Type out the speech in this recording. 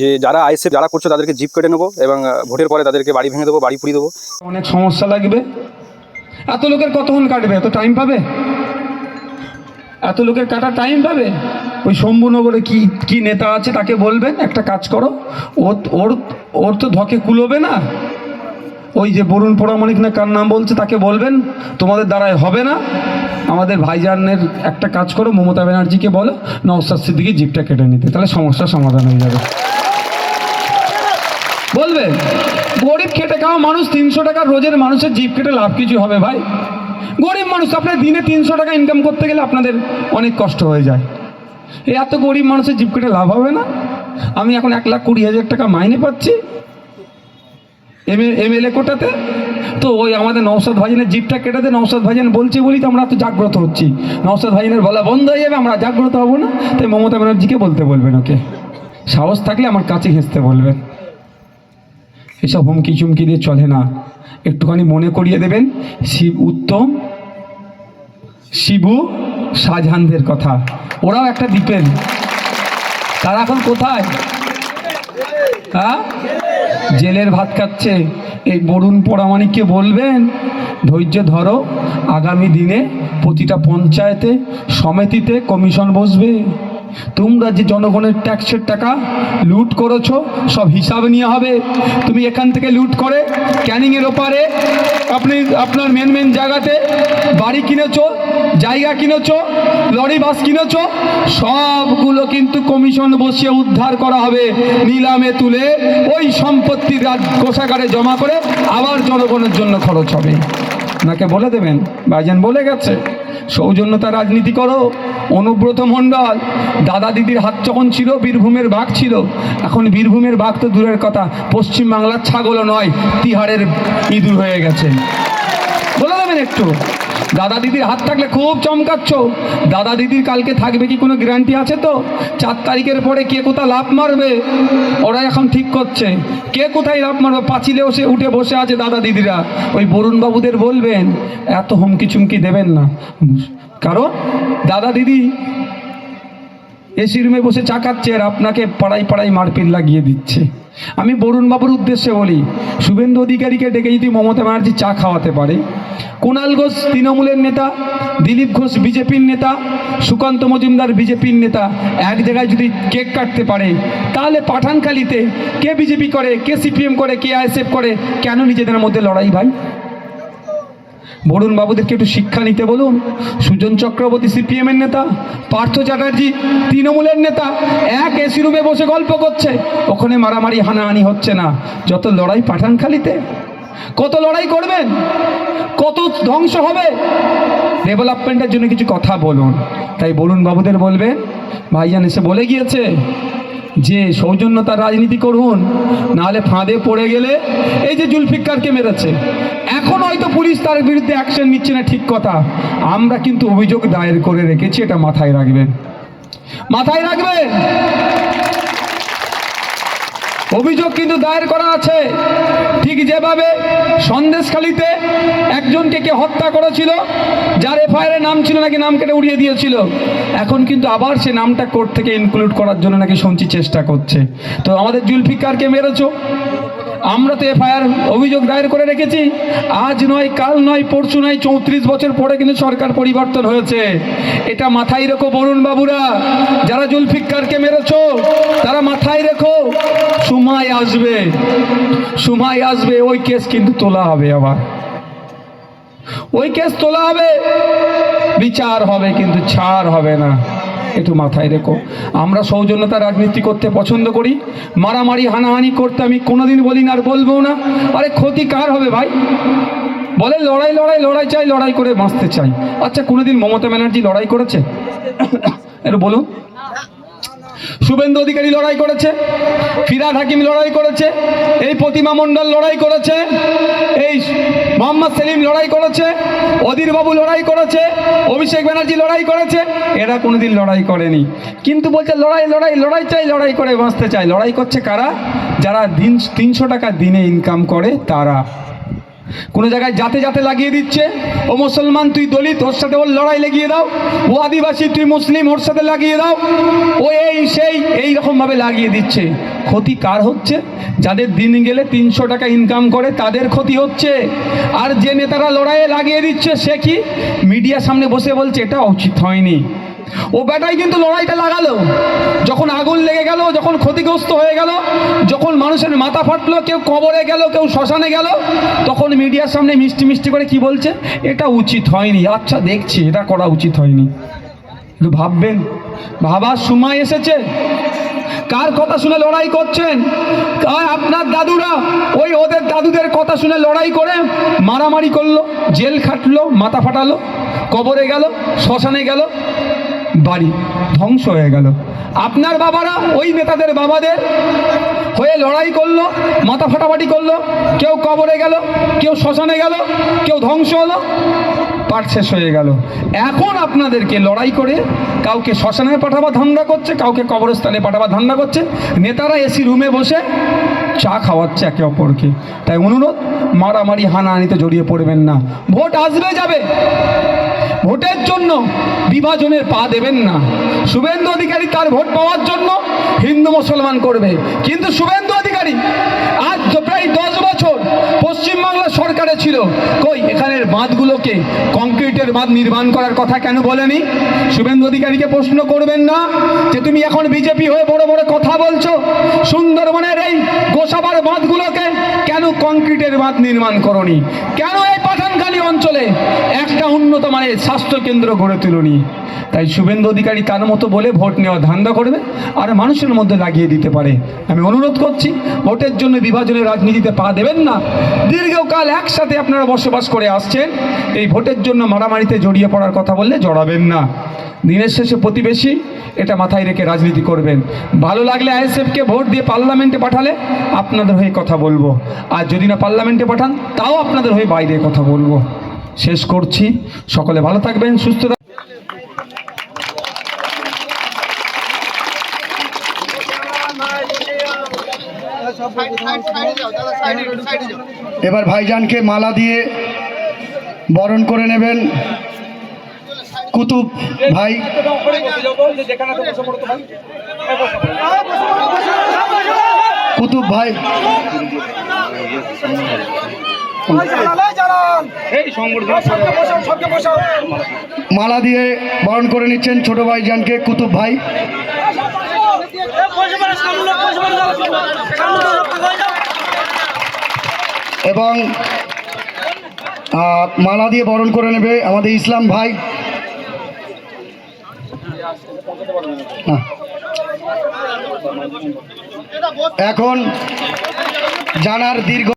যে যারা আইসে যারা করছ তাদেরকে জিপ কেটে নেব এবং ভোটের পরে তাদেরকে বাড়ি ভেঙে দেবো, বাড়ি পুড়িয়ে দেবো। অনেক সমস্যা লাগবে। এত লোকের কতক্ষণ কাটবে? এত টাইম পাবে? এত লোকের কাটা টাইম পাবে? ওই শম্ভুনগরে কি কি নেতা আছে তাকে বলবেন? একটা কাজ করো। ওর ওর ওর তো ধকে কুলোবে না। ওই যে বরুণ পোড়ামণিক না কার নাম বলছে তাকে বলবেন? তোমাদের দ্বারায় হবে না। আমাদের ভাইজানের একটা কাজ করো, মমতা ব্যানার্জিকে বলো নওসাদ সিদ্দিকি জিপটা কেটে নিতে। তাহলে সমস্যার সমাধান হয়ে যাবে। বলবে, গরিব খেটে খাওয়া মানুষ তিনশো টাকা রোজের মানুষের জিপ কেটে লাভ কিছু হবে ভাই। গরিব মানুষ আপনার দিনে তিনশো টাকা ইনকাম করতে গেলে আপনাদের অনেক কষ্ট হয়ে যায়। এত গরিব মানুষের জিপ কেটে লাভ হবে না। আমি এখন এক লাখ কুড়ি হাজার টাকা মাইনে পাচ্ছি। এম এমএলএ কোটাতে। তো ওই আমাদের নৌসাদ ভাইজানের জিপটা কেটে দে নৌসাদ ভাইজান বলছে বলি তো আমরা তো জাগ্রত হচ্ছি। নৌসাদ ভাইজানের বলা বন্ধ হয়ে যাবে, আমরা জাগ্রত হব না। তাই মমতা ব্যানার্জিকে বলতে বলবেন ওকে। সাহস থাকলে আমার কাছে ঘেঁচতে বলবেন। এসব হুমকি চুমকি দিয়ে চলে না। একটুখানি মনে করিয়ে দেবেন, শিব উত্তম, শিবু শাহজাহানদের কথা। ওরাও একটা দ্বীপের তারা এখন কোথায়? হ্যাঁ? জেলের ভাত খাচ্ছে। এই বরুণ পোড়ামানিককে বলবেন, ধৈর্য ধরো, আগামী দিনে প্রতিটা পঞ্চায়েতে সমিতিতে কমিশন বসবে। তোমরা যে জনগণের ট্যাক্সের টাকা লুট করেছ, সব হিসাব নিয়ে হবে। তুমি এখান থেকে লুট করে ক্যানিংয়ের ওপারে আপনি আপনার মেন মেন জায়গাতে বাড়ি কিনেছো, জায়গা কিনেছ, লরি, বাস কিনেছ, সবগুলো কিন্তু কমিশন বসিয়ে উদ্ধার করা হবে নিলামে তুলে ওই সম্পত্তির রাজ- কোষাগারে জমা করে আবার জনগণের জন্য খরচ হবে। নাকে বলে দেবেন, ভাইজান বলে গেছে, সৌজন্যতা রাজনীতি করো। অনুব্রত মণ্ডল, দাদা দিদির হাত যখন ছিল, বীরভূমের বাঘ ছিল, এখন বীরভূমের বাঘ তো দূরের কথা, পশ্চিম বাংলার ছাগলও নয়, তিহারের ইঁদুর হয়ে গেছে। বলে দেবেন একটু, দাদা দিদির হাত থাকলে খুব চমকাচ্ছ, দাদা দিদির কালকে থাকবে কি কোনো গ্যারান্টি আছে তো? চার তারিখের পরে কে কোথায় লাভ মারবে? ওরা এখন ঠিক করছে। কে কোথায় লাভ মারবে? পাঁচিলে বসে উঠে বসে আছে দাদা দিদিরা। ওই বরুণবাবুদের বলবেন, এত হুমকি চুমকি দেবেন না। কারণ দাদা দিদি এসি রুমে বসে চা খাচ্ছে আর আপনাকে পাড়াই পাড়াই মারপিট লাগিয়ে দিচ্ছে। আমি বরুণবাবুর উদ্দেশ্যে বলি, শুভেন্দু অধিকারীকে ডেকে যদি মমতা ব্যানার্জি চা খাওয়াতে পারে কুণাল ঘোষ তৃণমূলের নেতা, দিলীপ ঘোষ বিজেপির নেতা, সুকান্ত মজুমদার বিজেপির নেতা, এক জায়গায় যদি কেক কাটতে পারে, তাহলে পাঠানখালিতে কে বিজেপি করে, কে সিপিএম করে, কে আইএসএফ করে, কেন নিজেদের মধ্যে লড়াই ভাই? বরুণ বাবুদেরকে একটু শিক্ষা নিতে বলুন। সুজন চক্রবর্তী সিপিএম এর নেতা, পার্থ চ্যাটার্জি তৃণমূলের নেতা, এক এসি রুমে বসে গল্প করছে। ওখানে মারামারি, হানাহানি হচ্ছে না। যত লড়াই পাঠানখালিতে, কত লড়াই করবেন, কত ধ্বংস হবে, ডেভেলপমেন্টের জন্য কিছু কথা বলুন। তাই বরুণ বাবুদের বলবেন, ভাইজান এসে বলে গিয়েছে যে সৌজন্যতার রাজনীতি করুন, নাহলে ফাঁদে পড়ে গেলে এই যে জুলফিকারকে মেরেছে। এখন হয়তো পুলিশ তার বিরুদ্ধে অ্যাকশন নিচ্ছে না, ঠিক কথা। আমরা কিন্তু অভিযোগ দায়ের করে রেখেছি, এটা মাথায় রাখবেন। মাথায় রাখবেন? অভিযোগ কিন্তু দায়ের করা আছে। ঠিক যেভাবে সন্দেশখালিতে একজনকে কে হত্যা করেছিল, যার এফআইআর নাম ছিল নাকি নাম কেটে উড়িয়ে দিয়েছিল, এখন কিন্তু আবার সে নামটা কোর্ট থেকে ইনক্লুড করার জন্য নাকি শুনছি চেষ্টা করছে। তো আমাদের জুলফিকারকে মেরেছো? আমরা তো এফআইআর অভিযোগ দায়ের করে রেখেছি। আজ নয়, কাল নয়, পরশু নয়, চৌত্রিশ বছর পরে কিন্তু সরকার পরিবর্তন হয়েছে। এটা মাথায় রেখো বরুণ বাবুরা, যারা জুলফিকারকে মেরেছো, তারা মাথায় রেখো সময় আসবে। সময় আসবে, ওই কেস কিন্তু তোলা হবে আবার। ওই কেস তোলা হবে, বিচার হবে কিন্তু ছাড় হবে না। একটু মাথায় রেখো। আমরা সৌজন্যতা রাজনীতি করতে পছন্দ করি। মারামারি, হানাহানি করতে আমি কোনোদিন বলি না আর বলব না। আরে ক্ষতি কার হবে ভাই? বলে লড়াই লড়াই লড়াই চাই, লড়াই করে বাঁচতে চাই। আচ্ছা কোনোদিন মমতা ব্যানার্জি লড়াই করেছে? একটু বলুন। শুভেন্দু অধিকারী লড়াই করেছে। ফিরাদ হাকিম লড়াই করেছে। এই প্রতিমা মণ্ডল লড়াই করেছে। এই মোহাম্মদ সেলিম লড়াই করেছে অধীরবাবু লড়াই করেছে, অভিষেক ব্যানার্জি লড়াই করেছে, এরা কোনোদিন লড়াই করেনি। কিন্তু বলছে লড়াই লড়াই লড়াই চাই, লড়াই করে বাঁচতে চায় লড়াই করছে কারা? যারা দিন তিনশো টাকা দিনে ইনকাম করে, তারা। কোনো জায়গায় যাতে যাতে লাগিয়ে দিচ্ছে। ও মুসলমান, তুই দলিত, ওর সাথে ওর লড়াই লাগিয়ে দাও। ও আদিবাসী, তুই মুসলিম, ওর সাথে লাগিয়ে দাও। ও এই, সেই, এই রকমভাবে লাগিয়ে দিচ্ছে। ক্ষতি কার হচ্ছে? যাদের দিন গেলে তিনশো টাকা ইনকাম করে, তাদের ক্ষতি হচ্ছে। আর যে নেতারা লড়াইয়ে লাগিয়ে দিচ্ছে, সে কি? মিডিয়ার সামনে বসে বলছে, এটা উচিত হয়নি। ও বেটাই কিন্তু লড়াইটা লাগালো। যখন আগুন লেগে গেল, যখন ক্ষতিগ্রস্ত হয়ে গেল, যখন মানুষের মাথা ফাটলো, কেউ কবরে গেল, কেউ শ্মশানে গেল, তখন মিডিয়ার সামনে মিষ্টি মিষ্টি করে কি বলছে? এটা উচিত হয়নি। আচ্ছা দেখছি, এটা করা উচিত হয়নি। একটু ভাববেন। ভাবার সময় এসেছে। কার কথা শুনে লড়াই করছেন? কার আপনার দাদুরা? ওই ওদের দাদুদের কথা শুনে লড়াই করে মারামারি করল, জেল খাটলো, মাথা ফাটালো, কবরে গেল, শ্মশানে গেল বাড়ি ধ্বংস হয়ে গেল। আপনার বাবারা ওই নেতাদের বাবাদের হয়ে লড়াই করল, মাথা ফাটাফাটি করল, কেউ কবরে গেল, কেউ শ্মশানে গেল, কেউ ধ্বংস হলো, পাঠ শেষ হয়ে গেল। এখন আপনাদেরকে লড়াই করে কাউকে শ্মশানে পাঠাবার ধান্দা করছে, কাউকে কবরস্থানে পাঠাবার ধান্দা করছে, নেতারা এসি রুমে বসে চা খাওয়াচ্ছে একে অপরকে। তাই অনুরোধ, মারামারি হানাহানিতে জড়িয়ে পড়বেন না। ভোট আসবে যাবে। ভোটের জন্য বিভাজনের পা দেবেন না। শুভেন্দু অধিকারী তার ভোট পাওয়ার জন্য হিন্দু মুসলমান করবে। কিন্তু শুভেন্দু অধিকারী আজ প্রায় দশ বছর পশ্চিমবাংলা সরকারে ছিল, কই এখানের বাঁধগুলোকে কংক্রিটের বাঁধ নির্মাণ করার কথা কেন বলেনি? শুভেন্দু অধিকারীকে প্রশ্ন করবেন না যে তুমি এখন বিজেপি হয়ে বড় বড় কথা বলছো? সুন্দরবনের এই গোসাবার বাঁধগুলোকে কেন কংক্রিটের বাঁধ নির্মাণ করনি? কেন অঞ্চলে একটা উন্নত মানের স্বাস্থ্যকেন্দ্র গড়ে তুলনি। তাই শুভেন্দু অধিকারী তার মতো বলে ভোট নেওয়া ধান্দা করবে আর মানুষের মধ্যে লাগিয়ে দিতে পারে। আমি অনুরোধ করছি, ভোটের জন্য বিভাজনের রাজনীতিতে পা দেবেন না। দীর্ঘকাল একসাথে আপনারা বসবাস করে আসছেন। এই ভোটের জন্য মারামারিতে জড়িয়ে পড়ার কথা বললে জড়াবেন না। দিনের শেষে প্রতিবেশী, এটা মাথায় রেখে রাজনীতি করবেন। ভালো লাগলে আইএসএফকে ভোট দিয়ে পার্লামেন্টে পাঠালে আপনাদের হয়ে কথা বলব। আর যদি না পার্লামেন্টে পাঠান, তাও আপনাদের হয়ে বাইরে কথা বলব। শেষ করছি। সকলে ভালো থাকবেন, সুস্থ এবার ভাইজানকে মালা দিয়ে বরণ করে নেবেন। কুতুব ভাই। কুতুব ভাই। মালা দিয়ে বরণ করে নিচ্ছেন ছোট ভাইজানকে কুতুব ভাই। এবং মালা দিয়ে বরণ করে নেবে আমাদের ইসলাম ভাই। এখন জানার দীর্ঘ